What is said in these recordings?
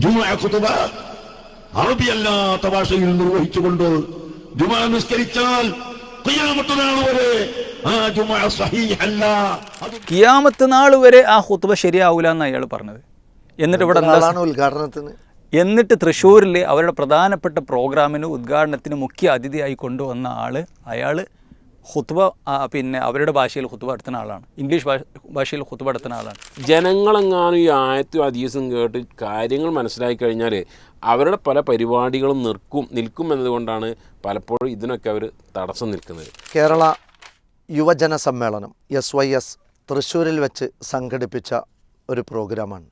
ജുമുഅ ഖുതുബ. അറബിയല്ലാത്ത ഭാഷയിൽ നിർവഹിച്ചുകൊണ്ട് ജുമാ നിസ്കരിച്ചാൽ വരെ ആ ജുമാ സഹീഹല്ല. അത് കിയാമത്ത് നാൾ വരെ ആ ഹുത്തുബ ശരിയാവൂല എന്ന് അയാൾ പറഞ്ഞത്. എന്നിട്ട് ഇവിടെ ഉദ്ഘാടനത്തിന്? എന്നിട്ട് തൃശ്ശൂരിൽ അവരുടെ പ്രധാനപ്പെട്ട പ്രോഗ്രാമിന് ഉദ്ഘാടനത്തിന് മുഖ്യ അതിഥിയായി കൊണ്ടുവന്ന ആൾ അയാൾ ഹുത്തുബ പിന്നെ അവരുടെ ഭാഷയിൽ ഹുത്തുബ എടുത്തുന്ന ആളാണ്. ഇംഗ്ലീഷ് ഭാഷ ഭാഷയിൽ ഹുത്തുബ എടുത്തുന്ന ആളാണ്. ജനങ്ങളെങ്ങാനും ഈ ആയത്തും ഹദീസും കേട്ട് കാര്യങ്ങൾ മനസ്സിലാക്കി കഴിഞ്ഞാൽ അവരുടെ പല പരിപാടികളും നിൽക്കും നിൽക്കും എന്നതുകൊണ്ടാണ് പലപ്പോഴും ഇതിനൊക്കെ അവർ തടസ്സം നിൽക്കുന്നത്. കേരള യുവജന സമ്മേളനം എസ് വൈ എസ് തൃശ്ശൂരിൽ വെച്ച് സംഘടിപ്പിച്ച ഒരു പ്രോഗ്രാമാണ്.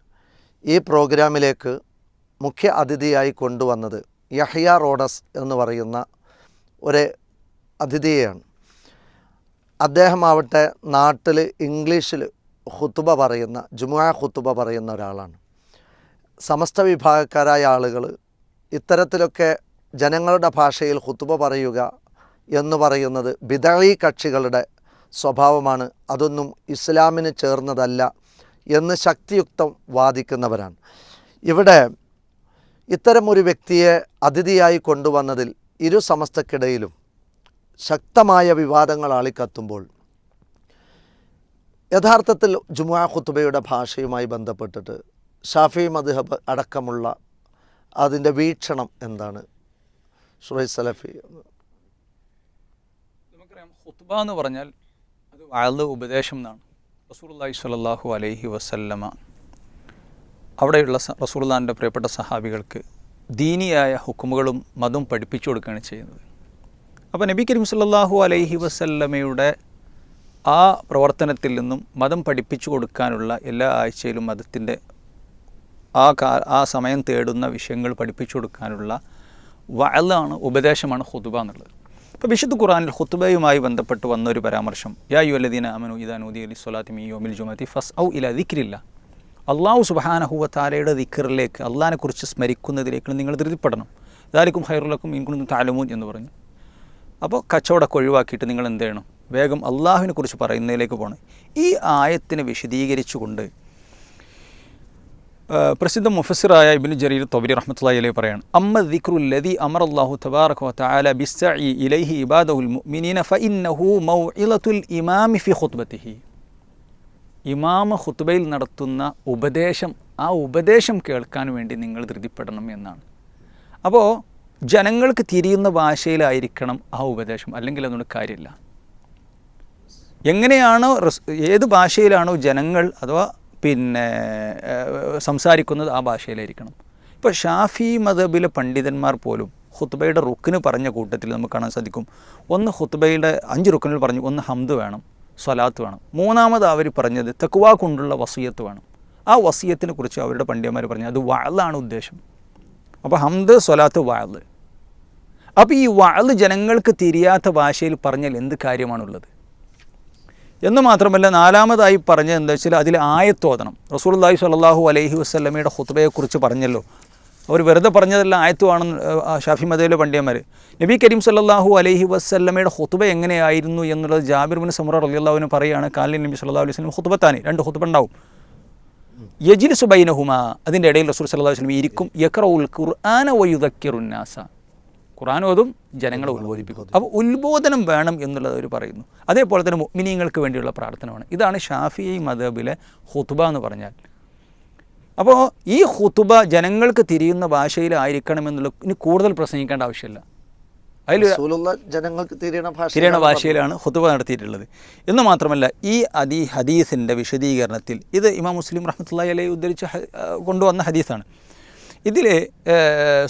ഈ പ്രോഗ്രാമിലേക്ക് മുഖ്യ അതിഥിയായി കൊണ്ടുവന്നത് യഹ്യ റോഡസ് എന്ന് പറയുന്ന ഒരു അതിഥിയെയാണ്. അദ്ദേഹമാവട്ടെ നാട്ടിൽ ഇംഗ്ലീഷിൽ ഹുത്തുബ പറയുന്ന ജുമുഅ ഹുത്തുബ പറയുന്ന ഒരാളാണ്. സമസ്ത വിഭാഗക്കാരായ ആളുകൾ ഇത്തരത്തിലൊക്കെ ജനങ്ങളുടെ ഭാഷയിൽ ഹുത്തുബ പറയുക എന്ന് പറയുന്നത് ബിദഴി കക്ഷികളുടെ സ്വഭാവമാണ്. അതൊന്നും ഇസ്ലാമിന് ചേർന്നതല്ല എന്ന് ശക്തിയുക്തം വാദിക്കുന്നവരാണ്. ഇവിടെ ഇത്തരം ഒരു വ്യക്തിയെ അതിഥിയായി കൊണ്ടുവന്നതിൽ ഇരു സമസ്തക്കിടയിലും ശക്തമായ വിവാദങ്ങൾ ആളിക്കത്തുമ്പോൾ യഥാർത്ഥത്തിൽ ജുമാ ഖുത്തുബയുടെ ഭാഷയുമായി ബന്ധപ്പെട്ടിട്ട് ഷാഫി മദ്ഹബ് അടക്കമുള്ള അതിന്റെ വീക്ഷണം എന്താണ്? സുറൈ സലഫി നമുക്കറിയാം ഖുത്ബ എന്ന് പറഞ്ഞാൽ അത് വാഴ് ഉപദേശം എന്നാണ്. റസൂലുള്ളാഹി സ്വല്ലല്ലാഹു അലൈഹി വസല്ലമ അവിടെയുള്ള റസൂർ റസൂലുള്ളാഹിന്റെ പ്രിയപ്പെട്ട സഹാബികൾക്ക് ദീനിയായ ഹുക്കുമുകളും മതും പഠിപ്പിച്ചു കൊടുക്കുകയാണ് ചെയ്യുന്നത്. അപ്പോൾ നബി കരീം സല്ലാഹു അലൈഹി വസല്ലമയുടെ ആ പ്രവർത്തനത്തിൽ നിന്നും മതം പഠിപ്പിച്ചു കൊടുക്കാനുള്ള എല്ലാ ആഴ്ചയിലും മതത്തിന്റെ ആ കാ ആ സമയം തേടുന്ന വിഷയങ്ങൾ പഠിപ്പിച്ചു കൊടുക്കാനുള്ള വലതാണ് ഉപദേശമാണ് ഹുതുബ എന്നുള്ളത്. ഇപ്പോൾ വിശുദ്ധ ഖുറാനിൽ ഹുത്തുബയുമായി ബന്ധപ്പെട്ട് വന്നൊരു പരാമർശം യാ യു അല്ലദീന അമനു ഇദാ നൂദി അലി സ്വലാത്തി മീ യോമിൽ ജുമതി ഫസ് ഔ ഇല ദിക്രില്ല. അള്ളാഹു സുബാനഹുവ താലയുടെ ദിക്കറിലേക്ക് അള്ളാഹിനെക്കുറിച്ച് സ്മരിക്കുന്നതിലേക്ക് നിങ്ങൾ ധൃതിപ്പെടണം. ഇതായിരിക്കും ഹൈറുലക്കും ഇൻകുണ്ടും താലമൂൻ എന്ന് പറഞ്ഞു. അപ്പോൾ കച്ചവടമൊക്കെ ഒഴിവാക്കിയിട്ട് നിങ്ങൾ എന്ത് ചെയ്യണം? വേഗം അള്ളാഹുവിനെ കുറിച്ച് പറയുന്നതിലേക്ക് പോകണം ഈ ആയത്തിനെ വിശദീകരിച്ചുകൊണ്ട് പ്രസിദ്ധ മുഫസിറായ ഇബിൻ ജരീർ തൊബരി റഹ്മത്തുള്ള അലൈഹി പറയാണ് അമ്മ ദിക്റുല്ലദി അമർ അള്ളാഹു തബാറക് ഇലൈഹി ഇബാദഹുൽ മുഅ്മിനീന ഫഇന്നഹു മൗഇലത്തുൽ ഇമാമി ഫി ഖുത്ബത്തിഹി. ഇമാമ ഖുത്ബയിൽ നടത്തുന്ന ഉപദേശം ആ ഉപദേശം കേൾക്കാൻ വേണ്ടി നിങ്ങൾ ധൃതിപ്പെടണം എന്നാണ്. അപ്പോൾ ജനങ്ങൾക്ക് തിരിയുന്ന ഭാഷയിലായിരിക്കണം ആ ഉപദേശം. അല്ലെങ്കിൽ അതുകൊണ്ട് കാര്യമില്ല. എങ്ങനെയാണോ ഏത് ഭാഷയിലാണോ ജനങ്ങൾ അഥവാ പിന്നെ സംസാരിക്കുന്നത് ആ ഭാഷയിലായിരിക്കണം. ഇപ്പോൾ ഷാഫി മദബിലെ പണ്ഡിതന്മാർ പോലും ഹുത്ബയുടെ റുക്കിന് പറഞ്ഞ കൂട്ടത്തിൽ നമുക്ക് കാണാൻ സാധിക്കും. ഒന്ന് ഹുത്ബയുടെ അഞ്ച് റുക്കിനിൽ പറഞ്ഞു ഒന്ന് ഹംദ് വേണം സ്വലാത്ത് വേണം. മൂന്നാമത് അവർ പറഞ്ഞത് തെക്കുവാ കൊണ്ടുള്ള വസീയത്ത് വേണം. ആ വസീയത്തിനെ കുറിച്ച് അവരുടെ പണ്ഡിതന്മാർ പറഞ്ഞു അത് വളാണ് ഉദ്ദേശം. അപ്പോൾ ഹംദ് സ്വലാത്ത് വാൾ അപ്പോൾ ഈ വാൾ ജനങ്ങൾക്ക് തിരിയാത്ത ഭാഷയിൽ പറഞ്ഞാൽ എന്ത് കാര്യമാണുള്ളത്? എന്ന് മാത്രമല്ല നാലാമതായി പറഞ്ഞത് എന്താ വെച്ചാൽ അതിൽ ആയത്തോതണം റസൂലുള്ളാഹി സ്വല്ലല്ലാഹു അലൈഹി വസല്ലമയുടെ ഹുത്തബയെക്കുറിച്ച് പറഞ്ഞല്ലോ. അവർ വെറുതെ പറഞ്ഞതല്ല ആയത്തുവാണെന്ന് ഷാഫി മതയിലെ പണ്ഡിയന്മാർ നബി കരീം സല്ലാഹു അലൈഹി വസ്ല്ലമയുടെ ഹുത്തുബ എങ്ങനെയായിരുന്നു എന്നുള്ളത് ജാബിർ ബിൻ സമുറ റളിയല്ലാഹുവിന് പറയുകയാണ്. കാലിൻ നബി സല്ലാ അലൈഹി വസ്ലം ഹുത്തുബത്താനി രണ്ട് ഹുത്തുബ ഉണ്ടാവും. യജിലിസു ബൈനഹുമ. അതിന്റെ ഇടയിൽ റസൂൽ സല്ലാ വസല്ലം ഇരിക്കും യക്റഉൽ ഖുർആന വയുദക്കിറുന്നാസ ഖുർആൻ ഓതും ജനങ്ങളെ ഉത്ബോധിപ്പിക്കും. അപ്പോൾ ഉത്ബോധനം വേണം എന്നുള്ളത് അവർ പറയുന്നു. അതേപോലെ തന്നെ മുഅ്മിനീങ്ങൾക്ക് വേണ്ടിയുള്ള പ്രാർത്ഥനമാണ് ഇതാണ് ഷാഫി മദബിലെ ഹുത്തുബ എന്ന് പറഞ്ഞാൽ. അപ്പോൾ ഈ ഹുത്തുബ ജനങ്ങൾക്ക് തിരിയുന്ന ഭാഷയിലായിരിക്കണം എന്നുള്ള ഇനി കൂടുതൽ പ്രസംഗിക്കേണ്ട ആവശ്യമില്ല. അതിൽ ജനങ്ങൾക്ക് തിരിയണ ഭാഷ തിരിയണ ഭാഷയിലാണ് ഹുതുബ നടത്തിയിട്ടുള്ളത്. എന്ന് മാത്രമല്ല ഈ അദി ഹദീസിന്റെ വിശദീകരണത്തിൽ ഇത് ഇമാം മുസ്ലിം റഹ്മത്തുള്ളി അലൈ ഉദ്ധരിച്ച് കൊണ്ടുവന്ന ഹദീസാണ്. ഇതിൽ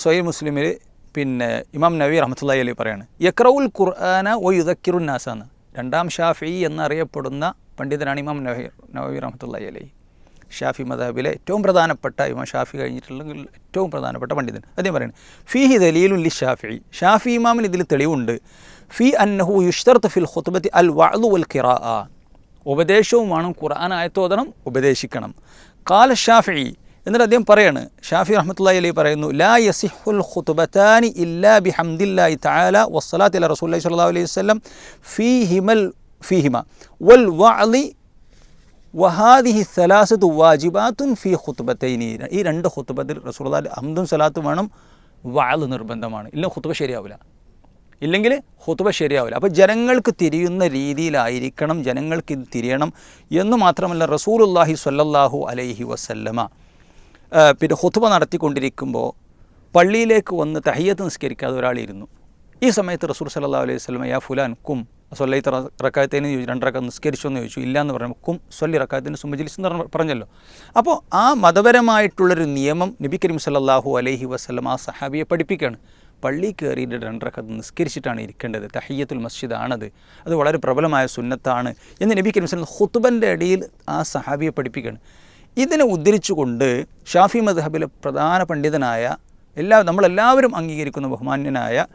സ്വയം മുസ്ലിമിൽ പിന്നെ ഇമാം നബി റഹ്മത്തുള്ളി അലൈ പറയാണ് യക്രൗൽ ഖുർആന ഒ യുദക്കിറുൻ നാസ എന്ന്. രണ്ടാം ഷാഫി എന്നറിയപ്പെടുന്ന പണ്ഡിതനാണ് ഇമാം നബി നബി റഹ്മത്തുള്ളി അലൈഹി. ഷാഫി മദാബിലെ ഏറ്റവും പ്രധാനപ്പെട്ട ഇമാം ഷാഫി കഴിഞ്ഞിട്ടുണ്ടെങ്കിൽ ഏറ്റവും പ്രധാനപ്പെട്ട പണ്ഡിതൻ. അദ്ദേഹം പറയുന്നത് ഫീഹി ദലീലുല്ലി ഷാഫി. ഷാഫി ഇമാമിന് ഇതിൽ തെളിവുണ്ട്. ഫി അന്നഹു യുഷ്തർത്ത് ഫിൽ ഹുത്തുബത്തി അൽ വഅദു വൽ ഖിറാ ഉപദേശവും വേണം ഖുർആൻ ആയത്തോതണം ഉപദേശിക്കണം. കാല ഷാഫി. എന്നിട്ട് അദ്ദേഹം പറയാണ് ഷാഫി റഹ്മത്തുള്ളാഹി അലൈഹി പറയുന്നു ലാ യസിഹുൽ ഖുതുബത്താനി ഇല്ലാ ബിഹംദില്ലാഹി തആല വസ്സലാത്തി അല റസൂലുള്ളാഹി സ്വല്ലല്ലാഹു അലൈഹി വസല്ലം ഫീഹിമൽ ഫീഹിമ വൽ വഅദി വഹാദിഹി സലാസത്തു വാജിബാത്തുൻ ഫി ഖുത്ബത്തൈനി ഈ രണ്ട് ഖുത്ബത്തിൽ റസൂലുള്ളാഹി ഹംദും സലാത്തും വേണം വാൾ നിർബന്ധമാണ്. ഇല്ല ഖുത്ബ ശരിയാവില്ല. ഇല്ലെങ്കിൽ ഖുത്ബ ശരിയാവില്ല. അപ്പോൾ ജനങ്ങൾക്ക് തിരിയുന്ന രീതിയിലായിരിക്കണം ജനങ്ങൾക്ക് ഇത് തിരിയണം എന്ന് മാത്രമല്ല റസൂലുള്ളാഹി സ്വല്ലല്ലാഹു അലൈഹി വസല്ലമ പിന്നെ ഖുത്ബ നടത്തിക്കൊണ്ടിരിക്കുമ്പോൾ പള്ളിയിലേക്ക് വന്ന് തഹയ്യത്ത് നിസ്കരിക്കാതെ ഒരാളിരുന്നു ഈ സമയത്ത് റസൂൽ സല്ലല്ലാഹു അലൈഹി വസല്ലമ യാ ഫുലാൻ കും സൊല്ലൈത്ത് റക്കായത്തേന് രണ്ടരക്ക നിസ്കരിച്ചു എന്ന് ചോദിച്ചു ഇല്ല എന്ന് പറഞ്ഞു. കും സൊല്ലി റക്കായത്തിന് സുമജിലിസ് എന്ന് പറഞ്ഞ- പറഞ്ഞല്ലോ. അപ്പോൾ ആ മതപരമായിട്ടുള്ളൊരു നിയമം നബി കരീം സല്ലല്ലാഹു അലൈഹി വസ്ലം ആ സഹാബിയെ പഠിപ്പിക്കുകയാണ്. പള്ളി കയറിയിട്ട് രണ്ടരക്കത്ത് നിസ്കരിച്ചിട്ടാണ് ഇരിക്കേണ്ടത്. തഹയ്യത്തുൽ മസ്ജിദ് ആണത് അത് വളരെ പ്രബലമായ സുന്നത്താണ് എന്ന് നബി കരീം സ്വലം ഹുത്തുബന്റെ അടിയിൽ ആ സഹാബിയെ പഠിപ്പിക്കുകയാണ്. ഇതിനെ ഉദ്ധരിച്ചുകൊണ്ട് ഷാഫി മദ്ഹബിലെ പ്രധാന പണ്ഡിതനായ എല്ലാ നമ്മളെല്ലാവരും അംഗീകരിക്കുന്ന ബഹുമാന്യനായ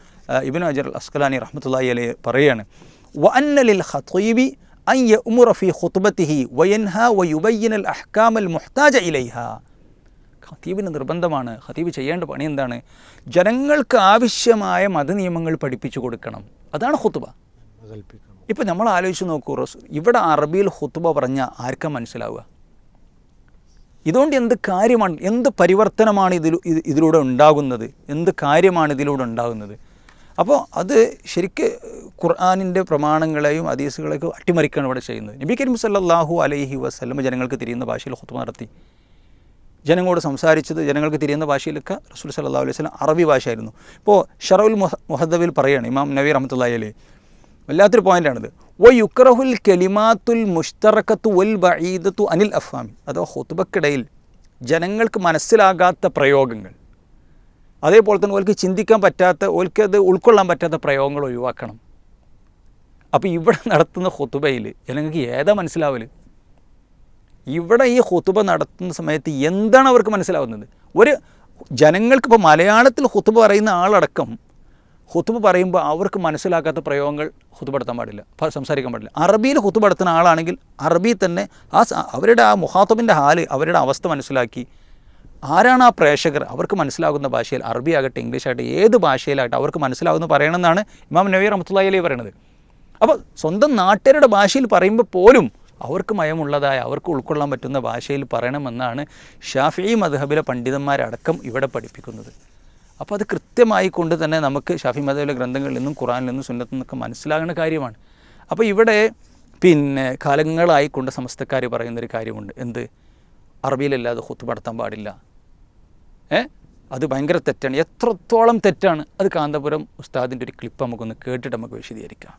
ഇബിൻ അജർ അസ്കലാനി റഹ്മത്തുള്ളാഹി അലൈഹി പറയാണ് വഅന്ന ലിൽ ഖതീബി അൻ യഅ്മുറ ഫീ ഖുത്ബത്തിഹി വയൻഹ അൽ അഹ്കാമൽ മുഹ്താജ ഇലൈഹ ഖതീബിന് നിർബന്ധമാണ്. ഖതീബ് ചെയ്യേണ്ട പണി എന്താണ്? ജനങ്ങൾക്ക് ആവശ്യമായ മതനിയമങ്ങൾ പഠിപ്പിച്ചു കൊടുക്കണം. അതാണ് കൽപ്പിക്കണം ഇപ്പം നമ്മൾ ആലോചിച്ച് നോക്കൂ റസൂ ഇവിടെ അറബിയിൽ ഖുത്ബ പറഞ്ഞാൽ ആർക്കാ മനസ്സിലാവുക? ഇതുകൊണ്ട് എന്ത് കാര്യമാണ് എന്ത് പരിവർത്തനമാണ് ഇതിൽ ഇതിലൂടെ ഉണ്ടാകുന്നത്? എന്ത് കാര്യമാണ് ഇതിലൂടെ ഉണ്ടാകുന്നത്? അപ്പോൾ അത് ശരിക്ക് ഖുർആാനിന്റെ പ്രമാണങ്ങളെയും അതീസുകളെയൊക്കെ അട്ടിമറിക്കുകയാണ് ഇവിടെ ചെയ്യുന്നത്. നബി കരീം സല്ലാഹു അലൈഹി വസല്ലം ജനങ്ങൾക്ക് തിരിയുന്ന ഭാഷയിൽ ഖുത്ബ നടത്തി. ജനങ്ങളോട് സംസാരിച്ചത് ജനങ്ങൾക്ക് തിരിയുന്ന ഭാഷയിലൊക്കെ റസൂൽ സല്ലല്ലാഹു അലൈഹി വസല്ലം അറബി ഭാഷയായിരുന്നു. ഇപ്പോൾ ഷറവുൽ മുഹ മുഹദ്ദബിൽ പറയുകയാണ് ഇമാം നബി റഹ്മത്തുള്ളാഹി അലൈഹി. വല്ലാത്തൊരു പോയിന്റാണിത് ഒ യുക്രഹുൽ കലിമാത്തുൽ മുഷ്തറക്കത്തു വൽ ബഈദത്തു അനിൽ അഫാമി അഥവാ ഹുത്തുബക്കിടയിൽ ജനങ്ങൾക്ക് മനസ്സിലാകാത്ത പ്രയോഗങ്ങൾ. അതേപോലെ തന്നെ ഓൽക്ക് ചിന്തിക്കാൻ പറ്റാത്ത ഓൽക്ക് അത് ഉൾക്കൊള്ളാൻ പറ്റാത്ത പ്രയോഗങ്ങൾ ഒഴിവാക്കണം. അപ്പോൾ ഇവിടെ നടത്തുന്ന ഹൊത്തുബയിൽ ജനങ്ങൾക്ക് ഏതാ മനസ്സിലാവൽ? ഇവിടെ ഈ ഹൊത്തുബ നടത്തുന്ന സമയത്ത് എന്താണ് അവർക്ക് മനസ്സിലാവുന്നത്? ഒരു ജനങ്ങൾക്ക് ഇപ്പോൾ മലയാളത്തിൽ ഹുത്തുബ പറയുന്ന ആളടക്കം ഹുത്തുബ പറയുമ്പോൾ അവർക്ക് മനസ്സിലാക്കാത്ത പ്രയോഗങ്ങൾ ഹുത്തുപടുത്താൻ പാടില്ല. സംസാരിക്കാൻ പാടില്ല. അറബിയിൽ ഹുത്തുപടുത്തുന്ന ആളാണെങ്കിൽ അറബി തന്നെ ആ അവരുടെ ആ മുഹാത്തബിന്റെ ഹാൽ അവരുടെ അവസ്ഥ മനസ്സിലാക്കി ആരാണ് ആ പ്രേക്ഷകർ? അവർക്ക് മനസ്സിലാകുന്ന ഭാഷയിൽ അറബി ആകട്ടെ ഇംഗ്ലീഷ് ആകട്ടെ ഏത് ഭാഷയിലാകട്ടെ അവർക്ക് മനസ്സിലാകുന്ന പറയണമെന്നാണ് ഇമാം നബി റഹ്മത്തുള്ളി അലി പറയുന്നത്. അപ്പോൾ സ്വന്തം നാട്ടുകാരുടെ ഭാഷയിൽ പറയുമ്പോൾ പോലും അവർക്ക് മയമുള്ളതായ അവർക്ക് ഉൾക്കൊള്ളാൻ പറ്റുന്ന ഭാഷയിൽ പറയണമെന്നാണ് ഷാഫി മദ്ഹബിലെ പണ്ഡിതന്മാരടക്കം ഇവിടെ പഠിപ്പിക്കുന്നത്. അപ്പോൾ അത് കൃത്യമായി കൊണ്ട് തന്നെ നമുക്ക് ഷാഫി മദ്ഹബിലെ ഗ്രന്ഥങ്ങളിൽ നിന്നും ഖുറാനിൽ നിന്നും സുന്നത്തിൽ നിന്നൊക്കെ മനസ്സിലാകുന്ന കാര്യമാണ്. അപ്പോൾ ഇവിടെ പിന്നെ കാലങ്ങളായിക്കൊണ്ട് സമസ്തക്കാർ പറയുന്നൊരു കാര്യമുണ്ട്. എന്ത്? അറബിയിലല്ലാതെ ഹുത്ത് നടത്താൻ പാടില്ല. അത് ഭയങ്കര തെറ്റാണ്. എത്രത്തോളം തെറ്റാണ്? അത് കാന്തപുരം ഉസ്താദിന്റെ ഒരു ക്ലിപ്പ് നമുക്കൊന്ന് കേട്ടിട്ട് നമുക്ക് വിശദീകരിക്കാം.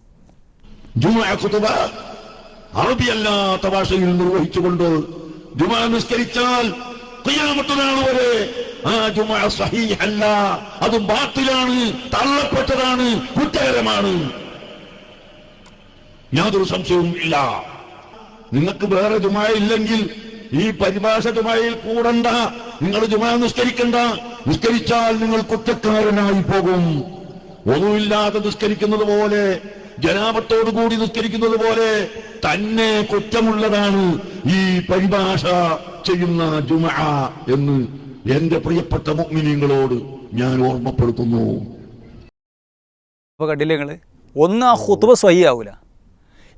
അറബിയല്ലാത്ത ഭാഷയിൽ നിർവഹിച്ചുകൊണ്ട് ജുമാ അത് തള്ളപ്പെട്ടതാണ് കുറ്റകരമാണ്. യാതൊരു സംശയവും ഇല്ല. നിങ്ങൾക്ക് വേറെ ജുമായ ഇല്ലെങ്കിൽ ഈ പരിഭാഷ ജുമായിൽ കൂടണ്ട. നിങ്ങൾ ജുമാ നിസ്കരിക്കണ്ട. നിസ്കരിച്ചാൽ നിങ്ങൾ കുറ്റക്കാരനായി പോകും. ഒന്നുമില്ലാതെ നിസ്കരിക്കുന്നത് പോലെ ജനാപത്തോടു കൂടി നിസ്കരിക്കുന്നത് പോലെ തന്നെ കുറ്റമുള്ളതാണ് ഈ പരിഭാഷ ചെയ്യുന്ന ജുമ എന്ന് എന്റെ പ്രിയപ്പെട്ട മുഗ്മിനീങ്ങളോട് ഞാൻ ഓർമ്മപ്പെടുത്തുന്നു. കണ്ടില്ലേ നിങ്ങൾ? ഒന്ന് ആ ഹുത്തുബ സ്വയ്യാവൂല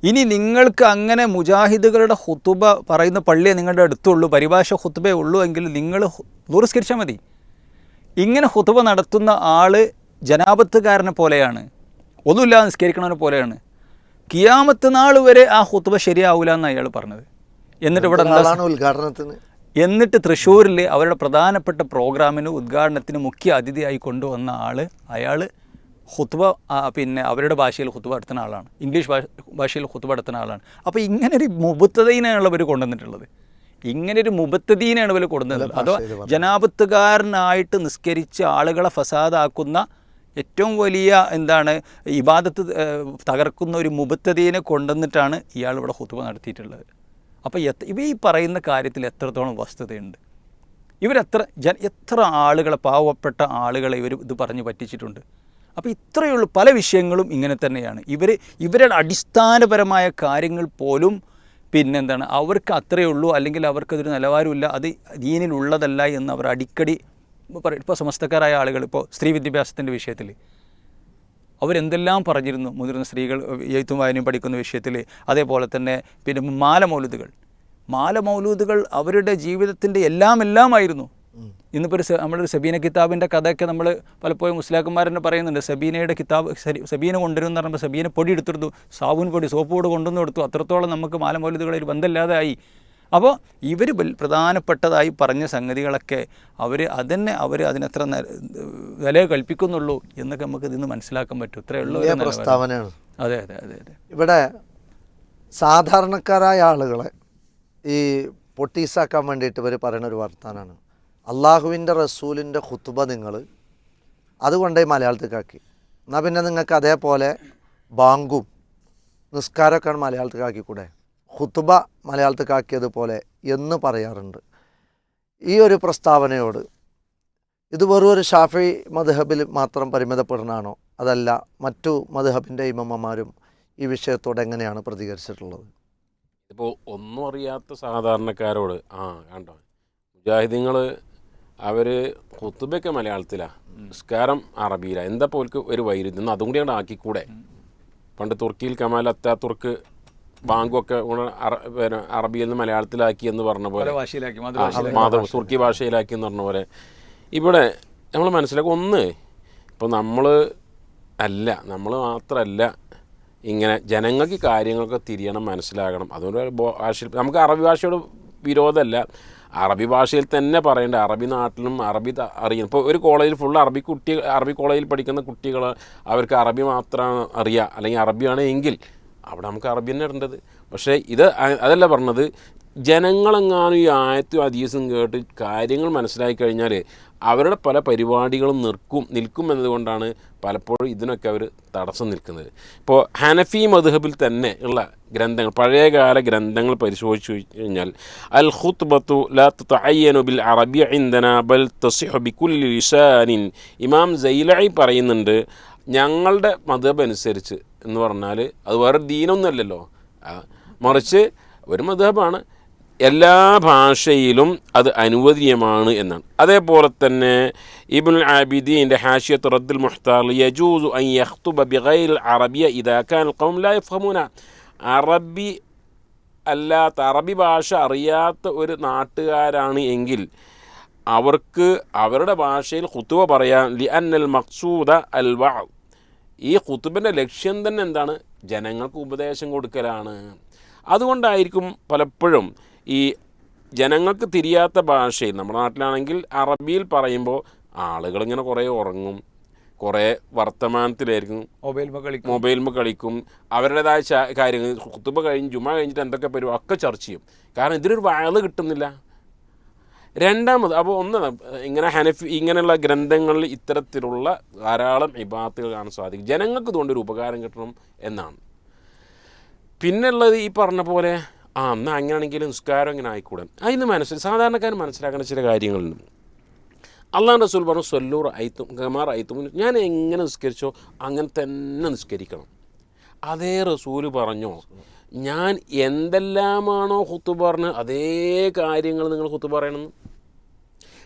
ഇനി നിങ്ങൾക്ക് അങ്ങനെ മുജാഹിദുകളുടെ ഹുത്തുബ പറയുന്ന പള്ളിയെ നിങ്ങളുടെ അടുത്തുള്ളൂ പരിഭാഷ ഹുത്തുബേ ഉള്ളൂ എങ്കിൽ നിങ്ങൾ ദൂരസ്കരിച്ചാൽ മതി. ഇങ്ങനെ ഹുത്തുബ നടത്തുന്ന ആൾ ജനാപത്തുകാരനെ പോലെയാണ്. ഒന്നുമില്ലാതെ നിസ്കരിക്കണവനെ പോലെയാണ്. കിയാമത്ത് നാൾ വരെ ആ ഹുത്തുബ ശരിയാവൂല എന്നാണ് അയാൾ പറഞ്ഞത്. എന്നിട്ട് ഇവിടെ ഉദ്ഘാടനത്തിന്? എന്നിട്ട് തൃശ്ശൂരിൽ അവരുടെ പ്രധാനപ്പെട്ട പ്രോഗ്രാമിന് ഉദ്ഘാടനത്തിന് മുഖ്യ അതിഥിയായി കൊണ്ടുവന്ന ആൾ അയാൾ ഹുത്തുബ ആ, പിന്നെ അവരുടെ ഭാഷയിൽ ഹുത്തുബ എടുത്തുന്ന ആളാണ്. ഇംഗ്ലീഷ് ഭാഷ ഭാഷയിൽ ഹുത്തുബ എടുത്തുന്ന ആളാണ്. അപ്പോൾ ഇങ്ങനെ ഒരു മുബത്തതീനാണ് ഇവർ കൊണ്ടുവന്നിട്ടുള്ളത്. ഇങ്ങനെ ഒരു മുബത്തതീനാണ് ഇവർ കൊണ്ടുവന്നത് അതോ ജനാപത്തുകാരനായിട്ട് നിസ്കരിച്ച് ആളുകളെ ഫസാദാക്കുന്ന ഏറ്റവും വലിയ എന്താണ് ഇബാദത്ത് തകർക്കുന്ന ഒരു മുബത്തതീനെ കൊണ്ടുവന്നിട്ടാണ് ഇയാൾ ഇവിടെ ഹുത്തുബ നടത്തിയിട്ടുള്ളത്. അപ്പോൾ എത്ര ഇവ ഈ പറയുന്ന കാര്യത്തിൽ എത്രത്തോളം വസ്തുതയുണ്ട്? ഇവരെത്ര ജ എത്ര ആളുകളെ പാവപ്പെട്ട ആളുകളെ ഇവർ ഇത് പറഞ്ഞ് പറ്റിച്ചിട്ടുണ്ട്? അപ്പോൾ ഇത്രയുള്ള പല വിഷയങ്ങളും ഇങ്ങനെ തന്നെയാണ്. ഇവർ ഇവരുടെ അടിസ്ഥാനപരമായ കാര്യങ്ങൾ പോലും പിന്നെന്താണ് അവർക്ക് അത്രയേ ഉള്ളൂ അല്ലെങ്കിൽ അവർക്കതൊരു നിലവാരമില്ല അത് ദീനിലുള്ളതല്ല എന്ന് അവർ അടിക്കടി പറയും ഇപ്പോൾ സമസ്തക്കാരായ ആളുകൾ ഇപ്പോൾ സ്ത്രീ വിദ്യാഭ്യാസത്തിന്റെ വിഷയത്തിൽ അവരെന്തെല്ലാം പറഞ്ഞിരുന്നു മുതിർന്ന സ്ത്രീകൾ എഴുത്തും വായനയും പഠിക്കുന്ന വിഷയത്തിൽ അതേപോലെ തന്നെ പിന്നെ മാല മൗലുദുകൾ മാല മൗലൂദുകൾ അവരുടെ ജീവിതത്തിന്റെ എല്ലാം എല്ലാമായിരുന്നു ഇന്നിപ്പോൾ ഒരു നമ്മളൊരു സബീന കിതാബിന്റെ കഥയൊക്കെ നമ്മൾ പലപ്പോഴും മുസ്ലാക്കന്മാരെന്നെ പറയുന്നുണ്ട്. സബീനയുടെ കിതാബ് സബീന കൊണ്ടുവരും എന്ന് പറയുമ്പോൾ സബീന പൊടി എടുത്തെടുത്തു സാബുൻ പൊടി സോപ്പ് പൊടി കൊണ്ടുവന്ന് കൊടുത്തു. അത്രത്തോളം നമുക്ക് മാലമൗലിതകളിൽ ബന്ധമില്ലാതെ ബന്ധമില്ലാതായി അപ്പോൾ ഇവർ പ്രധാനപ്പെട്ടതായി പറഞ്ഞ സംഗതികളൊക്കെ അവർ അതന്നെ അവർ അതിനെത്ര വില കൽപ്പിക്കുന്നുള്ളൂ എന്നൊക്കെ നമുക്ക് ഇതിന്ന് മനസ്സിലാക്കാൻ പറ്റും. ഇത്രയേ ഉള്ളൂ പ്രസ്താവനയാണ്. അതെ അതെ അതെ അതെ. ഇവിടെ സാധാരണക്കാരായ ആളുകളെ ഈ പൊട്ടീസാക്കാൻ വേണ്ടിയിട്ട് ഇവർ പറയുന്ന ഒരു വർത്താനാണ്. അള്ളാഹുവിന്റെ റസൂലിന്റെ ഖുത്തുബ നിങ്ങൾ അതുകൊണ്ടേ മലയാളത്തിലാക്കി എന്നാൽ പിന്നെ നിങ്ങൾക്ക് അതേപോലെ ബാങ്കും നിസ്കാരമൊക്കെയാണ് മലയാളത്തിലാക്കിക്കൂടെ ഖുത്തുബ മലയാളത്തിലാക്കിയതുപോലെ എന്ന് പറയാറുണ്ട്. ഈ ഒരു പ്രസ്താവനയോട് ഇത് വെറും ഒരു ഷാഫി മധുഹബിൽ മാത്രം പരിമിതപ്പെടുന്നതാണോ? അതല്ല മറ്റു മധുഹബിന്റെ ഇമമ്മമാരും ഈ വിഷയത്തോട് എങ്ങനെയാണ് പ്രതികരിച്ചിട്ടുള്ളത്? ഇപ്പോൾ ഒന്നും അറിയാത്ത സാധാരണക്കാരോട് ആ കണ്ടോ? മുജാഹിദീങ്ങൾ അവർ കുത്തുബൊക്കെ മലയാളത്തിലാണ് നിസ്കാരം അറബിയിലാണ് എന്താ പോൽക്ക് ഒരു വൈരുദ്ധ്യം അതും കൂടി ആക്കിക്കൂടെ? പണ്ട് തുർക്കിയിൽ കമാൽ അത്താത്തുർക്ക് ബാങ്കൊക്കെ കൂടെ അറ- പിന്നെ അറബിയിൽ നിന്ന് മലയാളത്തിലാക്കി എന്ന് പറഞ്ഞ പോലെ. മാതൃ തുർക്കി ഭാഷയിലാക്കി എന്ന് പറഞ്ഞ പോലെ. ഇവിടെ നമ്മൾ മനസ്സിലാക്കും ഒന്ന് ഇപ്പോൾ നമ്മൾ അല്ല നമ്മൾ മാത്രമല്ല ഇങ്ങനെ ജനങ്ങൾക്ക് കാര്യങ്ങളൊക്കെ തിരിയണം മനസ്സിലാകണം. അതുകൊണ്ട് ഭാഷ ഭാഷയിൽ നമുക്ക് അറബി ഭാഷയോട് വിരോധമല്ല. അറബി ഭാഷയിൽ തന്നെ പറയേണ്ട. അറബി നാട്ടിലും അറബി അറിയാം. ഇപ്പോൾ ഒരു കോളേജിൽ ഫുൾ അറബി കുട്ടി അറബി കോളേജിൽ പഠിക്കുന്ന കുട്ടികൾ അവർക്ക് അറബി മാത്രമാണ് അറിയുക അല്ലെങ്കിൽ അറബിയാണ് എങ്കിൽ അവിടെ നമുക്ക് അറബി തന്നെ ഇടേണ്ടത്. പക്ഷേ ഇത് അതല്ല പറഞ്ഞത്. ജനങ്ങളെങ്ങാനും ഈ ആയത്തും അതീസും കേട്ട് കാര്യങ്ങൾ മനസ്സിലാക്കി കഴിഞ്ഞാൽ അവരുടെ പല പരിപാടികളും നിൽക്കും നിൽക്കും എന്നതുകൊണ്ടാണ് പലപ്പോഴും ഇതിനൊക്കെ അവർ തടസ്സം നിൽക്കുന്നത്. ഇപ്പോൾ ഹനഫി മധുഹബിൽ തന്നെ ഉള്ള ഗ്രന്ഥങ്ങൾ പഴയകാല ഗ്രന്ഥങ്ങൾ പരിശോധിച്ചു കഴിഞ്ഞാൽ അൽ ഖുത്ബത്തു ബിൽ അറബി ഇൻദന ബൽ തസിഹു ബികുല്ലി ലിസാനിൻ. ഇമാം ജയിലായി പറയുന്നുണ്ട് ഞങ്ങളുടെ മധുഹബ് അനുസരിച്ച് എന്ന് പറഞ്ഞാൽ അത് വേറെ ദീനൊന്നുമല്ലല്ലോ. മറിച്ച് ഒരു മതബാണ് എല്ലാ ഭാഷയിലും അത് അനുവദനീയമാണ് എന്നാണ്. അതേപോലെ തന്നെ ഇബുൽ ആബിദീന്റെ ഹാഷിയത്ത് റദ്ദുൽ മുഹ്താർ യജൂസു അൻ യഖ്തുബ ബിഗൈർ അറബിയ ഇതാക്കാൻ കാൻ ഖൗം ലാ അറബി അല്ലാത്ത അറബി ഭാഷ അറിയാത്ത ഒരു നാട്ടുകാരാണ് എങ്കിൽ അവർക്ക് അവരുടെ ഭാഷയിൽ കുത്തുവ പറയാൻ ലി അന്നൽ മക്സൂദ അൽ ഈ ഖുത്തുബിന്റെ ലക്ഷ്യം തന്നെ എന്താണ്? ജനങ്ങൾക്ക് ഉപദേശം കൊടുക്കലാണ്. അതുകൊണ്ടായിരിക്കും പലപ്പോഴും ഈ ജനങ്ങൾക്ക് തിരിയാത്ത ഭാഷയിൽ നമ്മുടെ നാട്ടിലാണെങ്കിൽ അറബിയിൽ പറയുമ്പോൾ ആളുകൾ ഇങ്ങനെ കുറേ ഉറങ്ങും കുറേ വർത്തമാനത്തിലായിരിക്കും മൊബൈൽ കളിക്കും. മൊബൈലിൽ കളിക്കും. അവരുടേതായ കാര്യങ്ങൾ കുത്തുമ്പ കഴിഞ്ഞ് ജുമ കഴിഞ്ഞിട്ട് എന്തൊക്കെ പരിപാടി ഒക്കെ ചർച്ച ചെയ്യും. കാരണം ഇതിനൊരു വയൽ കിട്ടുന്നില്ല. രണ്ടാമത് അപ്പോൾ ഒന്ന് ഇങ്ങനെ ഹനഫി ഇങ്ങനെയുള്ള ഗ്രന്ഥങ്ങളിൽ ഇത്തരത്തിലുള്ള ധാരാളം ഇബാത്തുകൾ കാണാൻ സാധിക്കും. ജനങ്ങൾക്ക് ഇതുകൊണ്ട് ഒരു ഉപകാരം കിട്ടണം എന്നാണ്. പിന്നുള്ളത് ഈ പറഞ്ഞ പോലെ ആ എന്നാൽ അങ്ങനെയാണെങ്കിൽ നിസ്കാരം ഇങ്ങനെ ആയിക്കൂടെ. അതിന് മനസ്സിൽ സാധാരണക്കാരൻ മനസ്സിലാക്കുന്ന ചില കാര്യങ്ങളുണ്ട്. അള്ളാഹ് റസൂൽ പറഞ്ഞു സൊല്ലൂർ അയത്തും ഗമാർ അയത്തും ഞാൻ എങ്ങനെ നിസ്കരിച്ചോ അങ്ങനെ തന്നെ നിസ്കരിക്കണം. അതേ റസൂൽ പറഞ്ഞോ ഞാൻ എന്തെല്ലാമാണോ ഹുത്തു പറഞ്ഞ് അതേ കാര്യങ്ങൾ നിങ്ങൾ ഹുത്തു പറയണമെന്ന്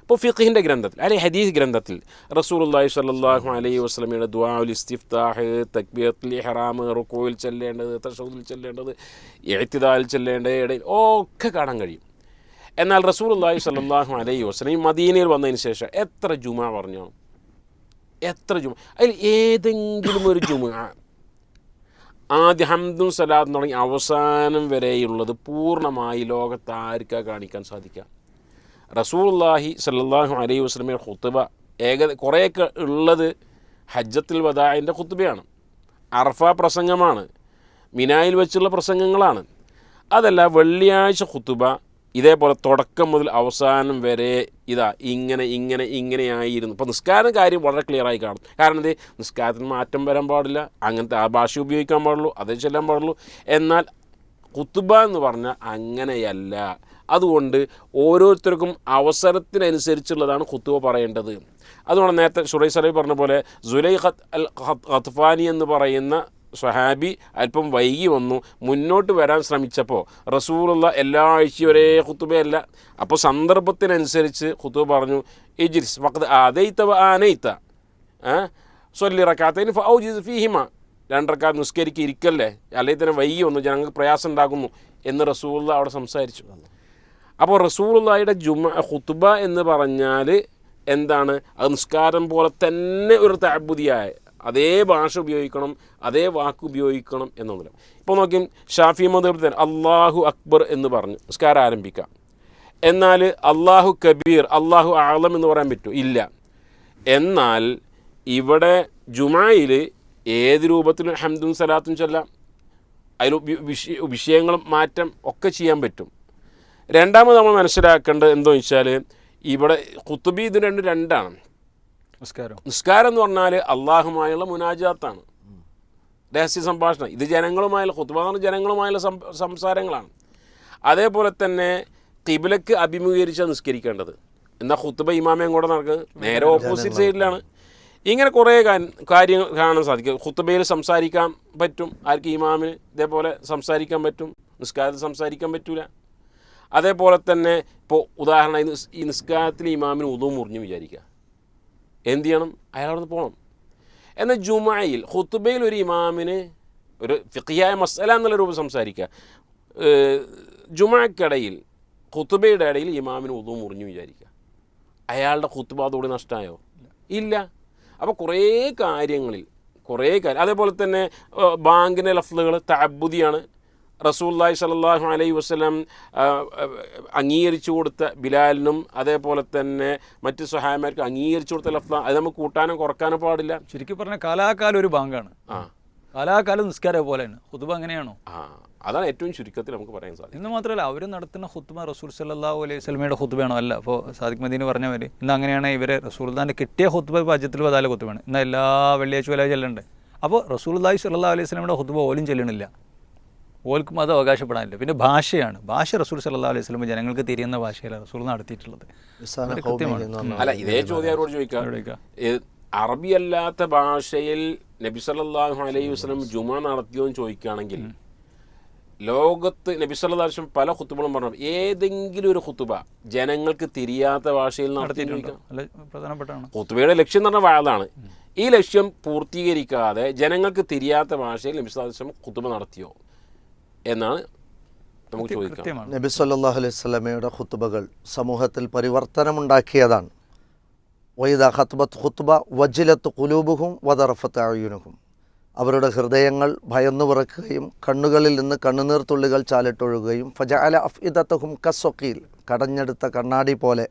ഇപ്പോൾ ഫിഖിന്റെ ഗ്രന്ഥത്തിൽ അല്ലെ ഹദീസ് ഗ്രന്ഥത്തിൽ റസൂലുള്ളാഹി സ്വല്ലല്ലാഹു അലൈഹി വസ്ലമിയുടെ ദുആഉൽ ഇസ്തിഫ്താഹ് തക്ബീറത്തുൽ ഇഹ്റാം റുക്കോയിൽ ചെല്ലേണ്ടത് തഷഹുദിൽ ചെല്ലേണ്ടത് എഴുത്തിദാൽ ചെല്ലേണ്ടത് ഇടയിൽ ഒക്കെ കാണാൻ കഴിയും. എന്നാൽ റസൂലുള്ളാഹി സ്വല്ലല്ലാഹു അലൈഹി വസല്ലം ഈ മദീനയിൽ വന്നതിന് ശേഷം എത്ര ജുമ പറഞ്ഞു? എത്ര ജുമ? അതിൽ ഏതെങ്കിലും ഒരു ജുമ. ആദ്യ ഹംദും സലാത്തും തുടങ്ങി അവസാനം വരെയുള്ളത് പൂർണമായി ലോകത്ത് ആർക്കാ കാണിക്കാൻ സാധിക്കുക? റസൂലുള്ളാഹി സല്ലാഹു അലൈഹി വസ്ലമിയുടെ ഖുത്ബ ഏക കുറേയൊക്കെ ഉള്ളത് ഹജ്ജത്തിൽ വദായിന്റെ ഖുത്ബയാണ്. അർഫ പ്രസംഗമാണ്. മിനായിൽ വെച്ചുള്ള പ്രസംഗങ്ങളാണ്. അതല്ല വെള്ളിയാഴ്ച ഖുത്ബ ഇതേപോലെ തുടക്കം മുതൽ അവസാനം വരെ ഇതാ ഇങ്ങനെ ഇങ്ങനെ ഇങ്ങനെയായിരുന്നു ഇപ്പോൾ നിസ്കാരം കാര്യം വളരെ ക്ലിയറായി കാണും. കാരണം ഇത് നിസ്കാരത്തിന് മാറ്റം വരാൻ പാടില്ല. അങ്ങനത്തെ ആ ഭാഷ ഉപയോഗിക്കാൻ പാടുള്ളൂ. അതേ ചെല്ലാൻ പാടുള്ളൂ. എന്നാൽ കുത്തുബ എന്ന് പറഞ്ഞാൽ അങ്ങനെയല്ല. അതുകൊണ്ട് ഓരോരുത്തർക്കും അവസരത്തിനനുസരിച്ചുള്ളതാണ് ഖുത്തുവ പറയേണ്ടത്. അതുകൊണ്ട് നേരത്തെ ഷുറൈ സലൈ പറഞ്ഞ പോലെ സുലൈഖത്ത് അൽ ഖത്ഫാനി എന്ന് പറയുന്ന സ്വഹാബി അല്പം വൈകി വന്നു. മുന്നോട്ട് വരാൻ ശ്രമിച്ചപ്പോൾ റസൂലുള്ള എല്ലാ ആഴ്ചയും ഒരേ കുത്തുബയല്ല അപ്പോൾ സന്ദർഭത്തിനനുസരിച്ച് കുത്തുബ പറഞ്ഞു ഇജിരിസ് വഖത് ആദയിത്തവ ആനയിത്ത സ്വല്ലിറക്കാത്തതിന് റക്കാത്തതിന് ഫൗജിസ് ഫീഹിമ. രണ്ടരക്കാർ നിസ്കരിക്ക് ഇരിക്കല്ലേ? അല്ലെങ്കിൽ തന്നെ വൈകി വന്നു ജനങ്ങൾക്ക് പ്രയാസം ഉണ്ടാകുന്നു എന്ന് റസൂള്ള അവിടെ സംസാരിച്ചു. അപ്പോൾ റസൂലുള്ളാഹിയുടെ ജുമ ഖുത്ബ എന്ന് പറഞ്ഞാൽ എന്താണ്? അത് നിസ്കാരം പോലെ തന്നെ ഒരു താബുദിയായ അതേ ഭാഷ ഉപയോഗിക്കണം അതേ വാക്ക് ഉപയോഗിക്കണം എന്നുള്ളത്. ഇപ്പോൾ നോക്കിയും ഷാഫി മദബ് അള്ളാഹു അക്ബർ എന്ന് പറഞ്ഞു നിസ്കാരം ആരംഭിക്കാം. എന്നാൽ അള്ളാഹു കബീർ അള്ളാഹു ആളം എന്ന് പറയാൻ പറ്റുമോ? ഇല്ല. എന്നാൽ ഇവിടെ ജുമായിൽ ഏത് രൂപത്തിലും ഹംദും സലാത്തും ചെല്ലാം അതിൽ വിഷയങ്ങളും മാറ്റം ഒക്കെ ചെയ്യാൻ പറ്റും. രണ്ടാമത് നമ്മൾ മനസ്സിലാക്കേണ്ടത് എന്തോ വെച്ചാൽ ഇവിടെ കുത്തുബി ഇത് രണ്ടും രണ്ടാണ്. നിസ്കാരം. നിസ്കാരം എന്ന് പറഞ്ഞാൽ അള്ളാഹുമായുള്ള മുനാജാത്താണ്. രഹസ്യ സംഭാഷണം. ഇത് ജനങ്ങളുമായുള്ള കുത്തുബ എന്ന് പറഞ്ഞാൽ ജനങ്ങളുമായുള്ള സംസാരങ്ങളാണ്. അതേപോലെ തന്നെ കിബിലക്ക് അഭിമുഖീകരിച്ചാണ് നിസ്കരിക്കേണ്ടത്. എന്നാൽ ഖുത്തുബ ഇമാമയും കൂടെ നടക്കുന്നത്. നേരെ ഓപ്പോസിറ്റ് സൈഡിലാണ് ഇങ്ങനെ കുറേ കാര്യങ്ങൾ കാണാൻ സാധിക്കും. ഖുത്തുബയിൽ സംസാരിക്കാൻ പറ്റും. ആർക്ക് ഇമാമിന് ഇതേപോലെ സംസാരിക്കാൻ പറ്റും. നിസ്കാരത്തിൽ സംസാരിക്കാൻ പറ്റൂല. അതേപോലെ തന്നെ ഇപ്പോൾ ഉദാഹരണം ഈ നിസ്- ഈ നിസ്കാരത്തിൽ ഇമാമിന് ഉദു മുറിഞ്ഞു വിചാരിക്കുക. എന്ത് ചെയ്യണം? അയാളവിടെ നിന്ന് പോകണം. എന്നാൽ ജുമായിൽ ഹുത്തുബയിൽ ഒരു ഇമാമിന് ഒരു ഫിഖിയായ മസല എന്നുള്ള രൂപം സംസാരിക്കുക. ജുമാക്കിടയിൽ ഖുത്തുബയുടെ ഇടയിൽ ഇമാമിന് ഉദു മുറിഞ്ഞു വിചാരിക്കുക. അയാളുടെ ഖുത്തുബ അതോടെ നഷ്ടമായോ ഇല്ല. അപ്പോൾ കുറേ കാര്യങ്ങളിൽ കുറേ കാര്യം അതേപോലെ തന്നെ ബാങ്കിന്റെ ലഫ്ലുകൾ തഅബ്ബുദിയാണ്. റസൂല്ലായി സലല്ലാഹു അലൈ വസ്ലം അംഗീകരിച്ചു കൊടുത്ത ബിലാലിനും അതേപോലെ തന്നെ മറ്റ് സഹായമാർക്ക് അംഗീകരിച്ചു കൊടുത്ത ലഫ്ല അത് നമുക്ക് കൂട്ടാനോ കുറക്കാനോ പാടില്ല. ശരിക്കും പറഞ്ഞ കാലാകാലം ഒരു ബാങ്കാണ് ആ. കാലാകാലം നിസ്കാരം പോലെയാണ് ഹുതുബ അങ്ങനെയാണോ? ആ അതാണ് ഏറ്റവും ചുരുക്കത്തിൽ നമുക്ക് പറയാൻ സാധിക്കും ഇന്ന് മാത്രമല്ല അവർ നടത്തുന്ന ഹുത്തുമ റസൂൽ സല്ലാ അലൈഹി സ്വലമയുടെ ഹുത്തുബയാണോ അല്ല അപ്പോൾ സാദിഖ് മദീന് പറഞ്ഞ മാതിരി ഇന്ന് അങ്ങനെയാണ് ഇവരെ റസൂൽദാന്റെ കിട്ടിയ ഹുത്തുബ പാചത്തിൽ പതാല ഹുത്തുബയാണ് ഇന്ന് എല്ലാ വെള്ളിയാഴ്ച വെള്ളിയാഴ്ച എല്ലാം ഉണ്ട് അപ്പോൾ റസൂൽദാഹി സല്ലാ അലൈഹി സ്വലമയുടെ ഹുത്തുബ ഓലും ചെല്ലണില്ല. ഓൽക്കും അത് അവകാശപ്പെടാനില്ല. പിന്നെ ഭാഷയാണ്. ഭാഷ റസൂൽ സല്ലാ അലൈഹി സ്വലം ജനങ്ങൾക്ക് തിരിയുന്ന ഭാഷയിലാണ് റസൂൽ നടത്തിയിട്ടുള്ളത്. അല്ല ഇതേ ചോദ്യം അവരോട് ചോദിക്കാം? അറബി അല്ലാത്ത ഭാഷയിൽ നബി സല്ലാഹു അലൈഹി വസ്ലം ജുമ നടത്തിയോ എന്ന് ചോദിക്കുകയാണെങ്കിൽ ലോകത്ത് നബി സല്ലല്ലാഹു വസ്ലം വസല്ലം പല കുത്തുബുകളും പറഞ്ഞു ഏതെങ്കിലും ഒരു കുത്തുബ ജനങ്ങൾക്ക് തിരിയാത്ത ഭാഷയിൽ നടത്തി കുത്തുബയുടെ ലക്ഷ്യം എന്ന് പറഞ്ഞാൽ വാഴതാണ് ഈ ലക്ഷ്യം പൂർത്തീകരിക്കാതെ ജനങ്ങൾക്ക് തിരിയാത്ത ഭാഷയിൽ നബി സല്ലല്ലാഹു അലൈഹി വസല്ലം ഖുത്തുബ നടത്തിയോ? എന്നാണ് നമുക്ക് ചോദിക്കാം. നബി സല്ലല്ലാഹു അലൈഹി സ്വലമയുടെ ഖുത്തുബകൾ സമൂഹത്തിൽ പരിവർത്തനമുണ്ടാക്കിയതാണ്. വൈദ ഖുത്ബ വജിലത്ത് കുലൂബുഹും വദറഫത്ത് അയുനുഹും. അവരുടെ ഹൃദയങ്ങൾ ഭയന്നു വിറക്കുകയും കണ്ണുകളിൽ നിന്ന് കണ്ണുനീർ തുള്ളികൾ ചാലിട്ടൊഴുകുകയും ഫജഅല അഫ്ഇദത്തഹും കസ്വക്കീൽ കടഞ്ഞെടുത്ത കണ്ണാടി പോലെ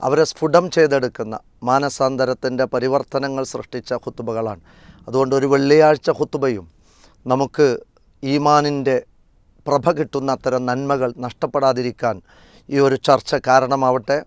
അവരെ സ്ഫുടം ചെയ്തെടുക്കുന്ന മാനസാന്തരത്തിന്റെ പരിവർത്തനങ്ങൾ സൃഷ്ടിച്ച ഖുത്തുബകളാണ് അതുകൊണ്ട് ഒരു വെള്ളിയാഴ്ച ഖുത്തുബയും നമുക്ക് ഈമാനിന്റെ പ്രഭ കിട്ടുന്ന അത്തരം നന്മകൾ നഷ്ടപ്പെടാതിരിക്കാൻ ഈ ഒരു ചർച്ച കാരണമാവട്ടെ.